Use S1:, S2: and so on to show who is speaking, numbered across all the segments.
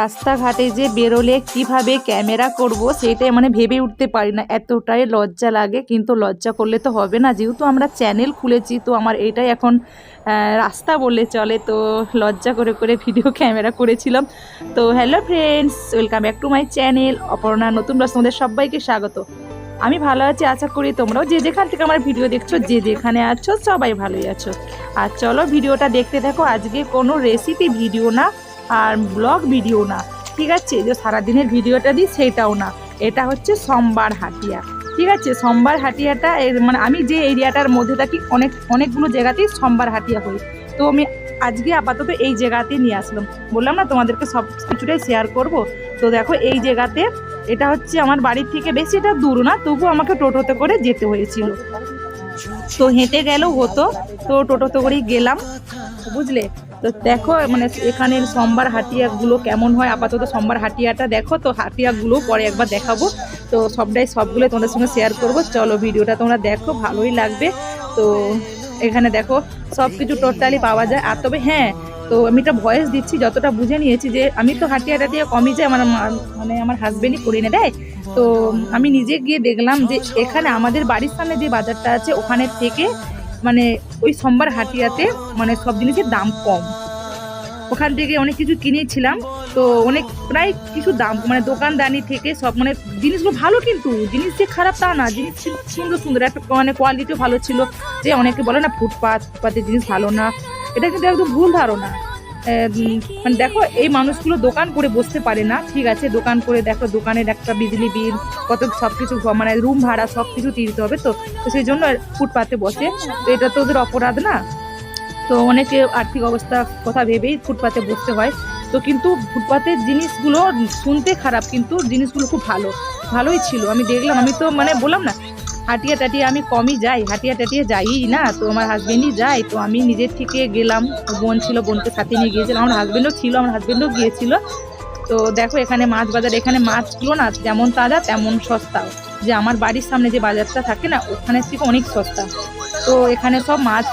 S1: রাস্তাঘাটে যে বেরোলে কীভাবে ক্যামেরা করব সেটাই মানে ভেবে উঠতে পারি না। এতটাই লজ্জা লাগে, কিন্তু লজ্জা করলে তো হবে না। যেহেতু আমরা চ্যানেল খুলেছি, তো আমার এটাই এখন রাস্তা বললে চলে। তো লজ্জা করে করে ভিডিও ক্যামেরা করেছিলাম। তো hello friends welcome back to my channel Aparna, নতুন তোমাদের সবাইকে স্বাগত। আমি ভালো আছি, আশা করি তোমরাও যে যেখান থেকে আমার ভিডিও দেখছ, যে যেখানে আছো, সবাই ভালোই আছো। আর চলো ভিডিওটা দেখতে থাকো। আজকে কোনো রেসিপি ভিডিও না। আর ব্লগ ভিডিও না। ঠিক আছে? যে সারাদিনের ভিডিওটা দিই সেটাও না। এটা হচ্ছে সোমবার হাটিয়া। ঠিক আছে? সোমবার হাটিয়াটা মানে আমি যে এরিয়াটার মধ্যে থাকি, অনেক, অনেকগুলো জায়গাতেই সোমবার হাটিয়া হই তো আমি আজকে আপাতত এই জায়গাতে নিয়ে আসলাম। বললাম না, তোমাদেরকে সব কিছুটাই শেয়ার করব। তো দেখো, এই জায়গাতে এটা হচ্ছে আমার বাড়ির থেকে বেশি এটা দূর না, তবু আমাকে টোটোতে করে যেতে হয়েছিল। তো হেঁটে গেলেও হতো। তো টোটোতে করেই গেলাম। বুঝলে? তো দেখো মানে এখানের সোমবার হাটিয়াগুলো কেমন হয়? আপাতত সোমবার হাটিয়াটা দেখো, তো হাটিয়াগুলো পরে একবার দেখাবো। তো সবটাই সবগুলো তোমাদের সঙ্গে শেয়ার করব। চলো ভিডিওটা তোমরা দেখো, ভালোই লাগবে। তো এখানে দেখো সব কিছু টোটালি পাওয়া যায়। আর তবে হ্যাঁ তো আমি একটা ভয়েস দিচ্ছি, যতটা বুঝে নিয়েছি যে আমি তো হাটিয়া টাটিয়া কমই যায় আমার মানে আমার হাজব্যান্ডই করে এনে দেয়। তো আমি নিজে গিয়ে দেখলাম যে এখানে আমাদের বাড়ির সামনে যে বাজারটা আছে, ওখানে থেকে মানে ওই সোমবার হাটিয়াতে মানে সব জিনিসের দাম কম। ওখান থেকে অনেক কিছু কিনেছিলাম, তো অনেক প্রায় কিছু দাম মানে দোকানদানি থেকে সব মানে জিনিসগুলো ভালো কিন্তু, জিনিস যে খারাপ তা না, জিনিস সুন্দর সুন্দর মানে কোয়ালিটিও ভালো ছিল, যে অনেকে বলে না ফুটপাথ ফুটপাথের জিনিস ভালো না, এটা কিন্তু একদম ভুল ধারণা। মানে দেখো, এই মানুষগুলো দোকান করে বসতে পারে না, ঠিক আছে? দোকান করে দেখো, দোকানের একটা বিজলি বিল কত সব কিছু মানে রুম ভাড়া সব কিছু দিতে হবে তো? তো সেই জন্য ফুটপাতে বসে। তো এটা তো ওদের অপরাধ না? তো অনেকে আর্থিক অবস্থা কথা ভেবেই ফুটপাতে বসতে হয়। তো কিন্তু ফুটপাতের জিনিসগুলো শুনতে খারাপ, কিন্তু জিনিসগুলো খুব ভালো। ভালোই ছিল। আমি দেখলাম, আমি তো মানে বললাম না হাটিয়া টাটিয়া আমি কমই যাই, হাটিয়া টাটিয়া যাই না। তো আমার হাজবেন্ডই যায়, তো আমি নিজের থেকে গেলাম। বোন ছিল, বোনকে সাথে নিয়ে গিয়েছিলাম আমার হাজবেন্ডও ছিল, আমার হাজবেন্ডও গিয়েছিল। তো দেখো, এখানে মাছ বাজার, এখানে মাছগুলো না, যেমন তাজা, তেমন সস্তাও যে আমার বাড়ির সামনে যে বাজারটা থাকে না, ওখানের থেকে অনেক সস্তা। তো এখানে সব মাছ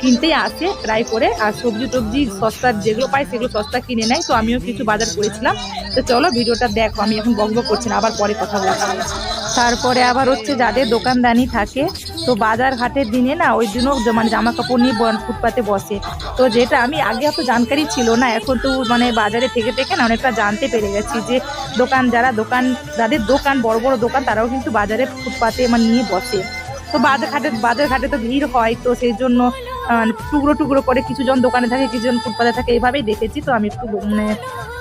S1: কিনতেই আসে, ট্রাই করে। আর সবজি টবজি সস্তার যেগুলো পাই, সেগুলো সস্তা কিনে নেয়। তো আমিও কিছু বাজার করেছিলাম। তো চলো, ভিডিওটা দেখো। আমি এখন বকবক করছি না, আবার পরে কথা বলছি তারপরে আবার হচ্ছে যাদের দোকানদানি থাকে, তো বাজার ঘাটের দিনে না ওই জন্য মানে জামা কাপড় নিয়ে ফুটপাতে বসে। তো যেটা আমি আগে অত জানকারি ছিল না, এখন তো মানে বাজারে থেকে থেকে না অনেকটা জানতে পেরে গেছি যে দোকান যারা দোকান, যাদের দোকান বড় বড় দোকান, তারাও কিন্তু বাজারে ফুটপাতে মানে নিয়ে বসে। তো বাজার ঘাটে বাজার ঘাটে তো ভিড় হয়, তো সেই জন্য টুকরো টুকরো করে কিছুজন দোকানে থাকে, কিছুজন ফুটপাতে থাকে এইভাবেই দেখেছি। তো আমি একটু মানে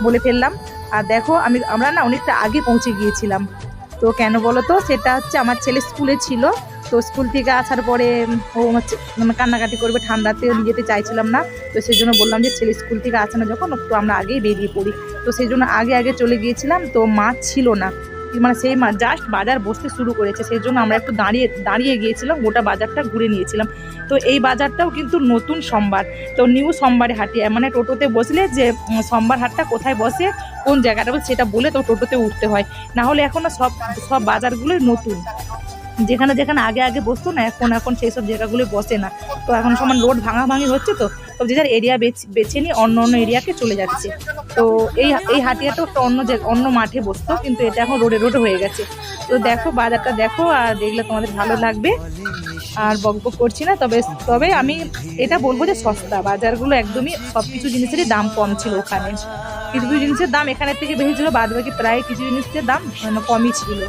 S1: বলে ফেললাম। আর দেখো, আমি, আমরা না অনেকটা আগে পৌঁছে গিয়েছিলাম। তো কেন বলো তো? সেটা হচ্ছে আমার ছেলে স্কুলে ছিল। তো স্কুল থেকে আসার পরে ও মানে কান্নাকাটি করবে ঠান্ডাতে নিয়ে যেতে চাইছিলাম না। তো সেই জন্য বললাম যে ছেলে স্কুল থেকে আসে না যখন, তো আমরা আগেই বেরিয়ে পড়ি। তো সেই জন্য আগে আগে চলে গিয়েছিলাম, তো মা ছিল না। মানে সেই জাস্ট বাজার বসতে শুরু করেছে। সেই জন্য আমরা একটু দাঁড়িয়ে দাঁড়িয়ে গিয়েছিলাম, গোটা বাজারটা ঘুরে নিয়েছিলাম। তো এই বাজারটাও কিন্তু নতুন সোমবার। তো নিউ সোমবারে হাটিয়া মানে টোটোতে বসলে যে সোমবার হাটটা কোথায় বসে কোন জায়গাটা সেটা বলে তো টোটোতে উঠতে হয়। না হলে এখনও সব সব বাজারগুলোই নতুন। যেখানে যেখানে আগে আগে বসতো না, এখন এখন সেই সব জায়গাগুলো বসে না। তো এখন সমান রোড ভাঙাভাঙি হচ্ছে তো তো যে যার এরিয়া বেছে নিয়ে অন্য অন্য এরিয়াকে চলে যাচ্ছে। তো এই এই হাটিয়াটা একটা অন্য অন্য মাঠে বসতো, কিন্তু এটা এখন রোডে রোডে হয়ে গেছে। তো দেখো বাজারটা দেখো, আর দেখলে তোমাদের ভালো লাগবে। আর বক করছি না, তবে তবে আমি এটা বলব যে সস্তা। বাজারগুলো একদমই সব কিছু জিনিসেরই দাম কম ছিল ওখানে। কিছু কিছু জিনিসের দাম এখানের থেকে বেশি ছিল বাদ বাকি প্রায় কিছু জিনিসের দাম কমই ছিল।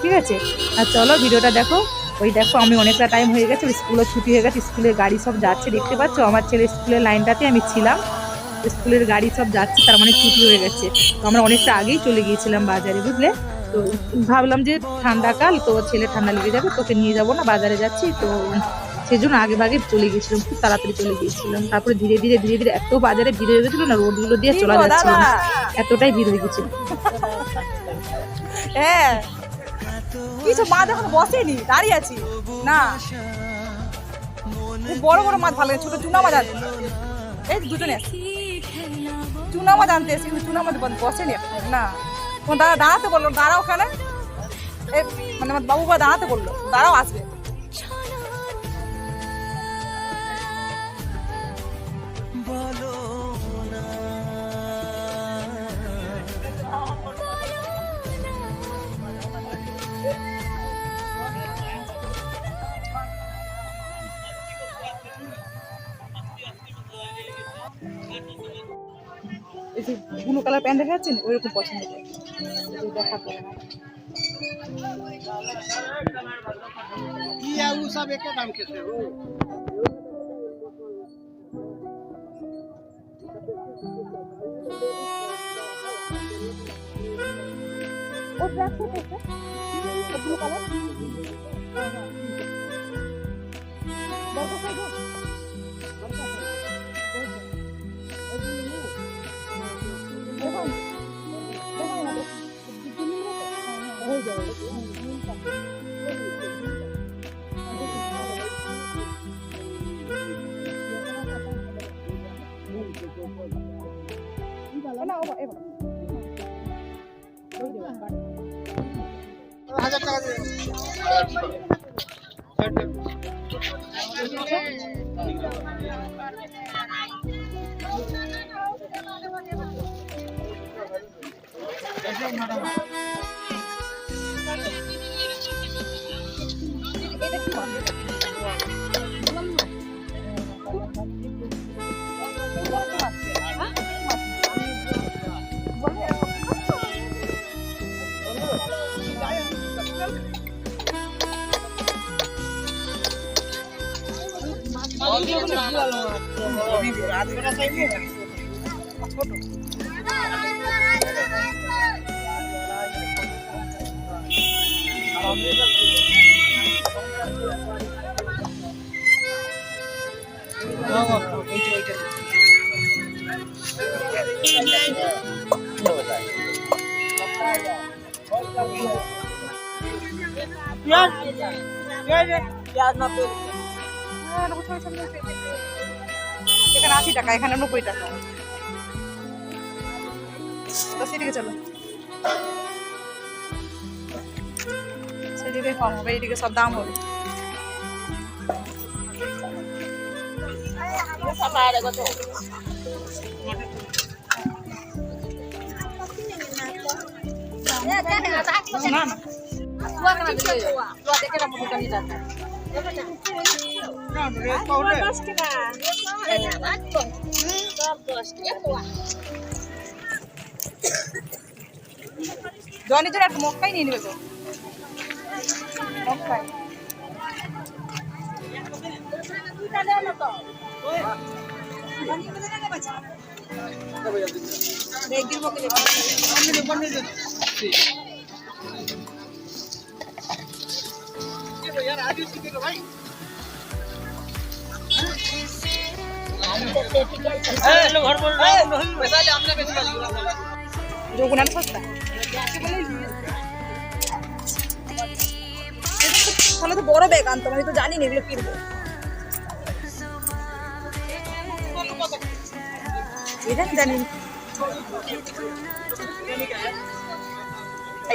S1: ঠিক আছে? আর চলো ভিডিওটা দেখো। ওই দেখো, আমি অনেকটা টাইম হয়ে গেছে, স্কুলও ছুটি হয়ে গেছে, স্কুলের গাড়ি সব যাচ্ছে, দেখতে পাচ্ছ? আমার ছেলে স্কুলের লাইনটাতে আমি ছিলাম। স্কুলের গাড়ি সব যাচ্ছে, তার মানে ছুটি হয়ে গেছে। তো আমরা অনেকটা আগেই চলে গিয়েছিলাম বাজারে, বুঝলে? তো ভাবলাম যে ঠান্ডাকাল তো ছেলে ঠান্ডা লেগে যাবে, তোকে নিয়ে যাব না, বাজারে যাচ্ছি, তো সেই জন্য আগে ভাগে চলে গিয়েছিলাম খুব তাড়াতাড়ি চলে গিয়েছিলাম। তারপরে ধীরে ধীরে ধীরে ধীরে এত বাজারে ভিড় হয়ে গেছিল না রোডগুলো দিয়ে চলা যাচ্ছিল এতটাই ভিড় হয়ে গেছিল।
S2: হ্যাঁ। কিছু মাছ এখন বসেনি দাঁড়িয়ে আছি। না। বড় বড় মাছ ভালো ছোট চুনা মাছ আছে। এই দুজনে চুনা মাছ আনতে এসে কিন্তু চুনা মাছ বসেনি না। তোমার দাদা দাঁড়াতে বলল দাঁড়াও ওখানে। মানে আমার বাবু বা দাঁড়াতে বলল দাঁড়াও আসবে।
S1: ব্লু কালার প্যান্ট দেখা যাচ্ছে না ওইরকম পছন্দ করে ওই দেখা করে না
S2: की है वो सब एक दाम के थे वो
S1: ওর ব্ল্যাক সেট আছে ব্লু কালার হাজার টাকা এটা
S2: কি हाथ मेरा
S1: सही है फ़ोटो यार यार यार ना पे यार कुछ समझ नहीं এখানে আশি টাকা এখানে নব্বই টাকা তো সেদিকে চলো। সেদিকে কম হবে এইদিকে সব দাম হবে। না না জনের জন্য একটা মক্কাই নিয়ে নেবে তো। মক্কাই যোগুনার সস্তা তাহলে তো বড় ব্যাগ আনতাম আমি তো জানি না এগুলো কিনবো এটা জানি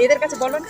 S1: এদের কাছে বলো না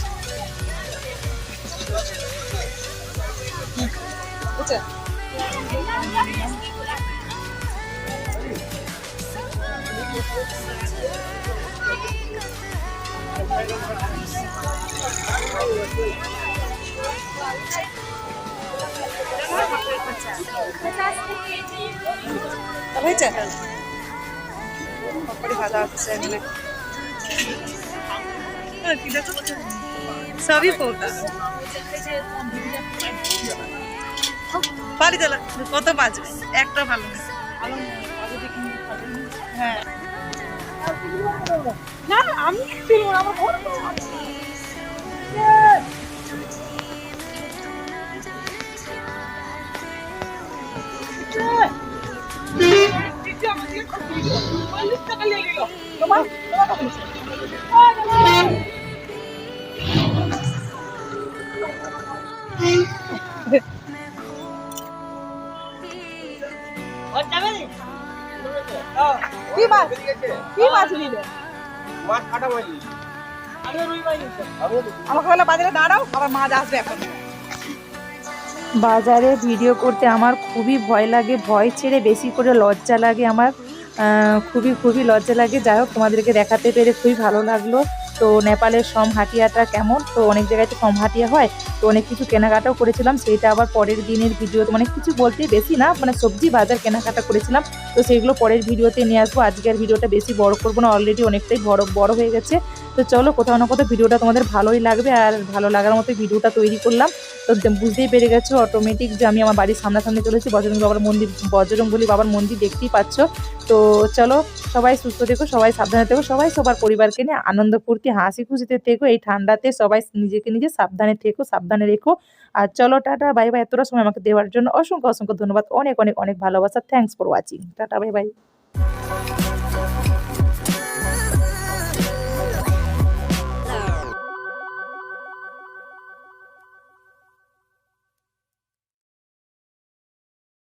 S1: হয়েছে ভাজা হচ্ছে আর কি দেখো? সবই পোকা পারি তাহলে কত বাজবে একটা ভালো হ্যাঁ না আমি
S2: তোমার তোমার দাঁড়াও আবার
S1: বাজারে ভিডিও করতে আমার খুবই ভয় লাগে, ভয় ছেড়ে বেশি করে লজ্জা লাগে আমার। খুবই খুবই লজ্জা লাগে। যাই হোক, তোমাদেরকে দেখাতে পেরে খুবই ভালো লাগল। তো নেপালের সম হাটিয়াটা কেমন? তো অনেক জায়গায় তো সম হাটিয়া হয়, তো অনেক কিছু কেনাকাটাও করেছিলাম। সেইটা আবার পরের দিনের ভিডিও অনেক কিছু বলতে বেশি না মানে সবজি বাজার কেনাকাটা করেছিলাম। তো সেইগুলো পরের ভিডিওতে নিয়ে আসব। আজকের ভিডিওটা বেশি বড় করব না অলরেডি অনেকটাই বড় বড় হয়ে গেছে। তো চলো কোথাও না কোথাও ভিডিওটা তোমাদের ভালোই লাগবে, আর ভালো লাগার মতো ভিডিওটা তৈরি করলাম। তো বুঝতেই পেরে গেছো অটোমেটিক যে আমি আমার বাড়ির সামনাসামনি চলেছি, বজরং বাবার মন্দির, বজরং বলি বাবার মন্দির দেখতেই পাচ্ছ। তো চলো, সবাই সুস্থ থেকো, সবাই সাবধানে থেকো, সবাই সবার পরিবারকে নিয়ে আনন্দ, ফুর্তি হাসি খুশিতে থেকো, এই ঠান্ডাতে সবাই নিজেকে নিজে সাবধানে থেকো, সাবধানে রেখো। আর চলো, টাটা, বাই বাই, এতটা সময় আমাকে দেওয়ার জন্য অসংখ্য অসংখ্য ধন্যবাদ, অনেক অনেক অনেক ভালোবাসা thanks for watching tata, bye bye.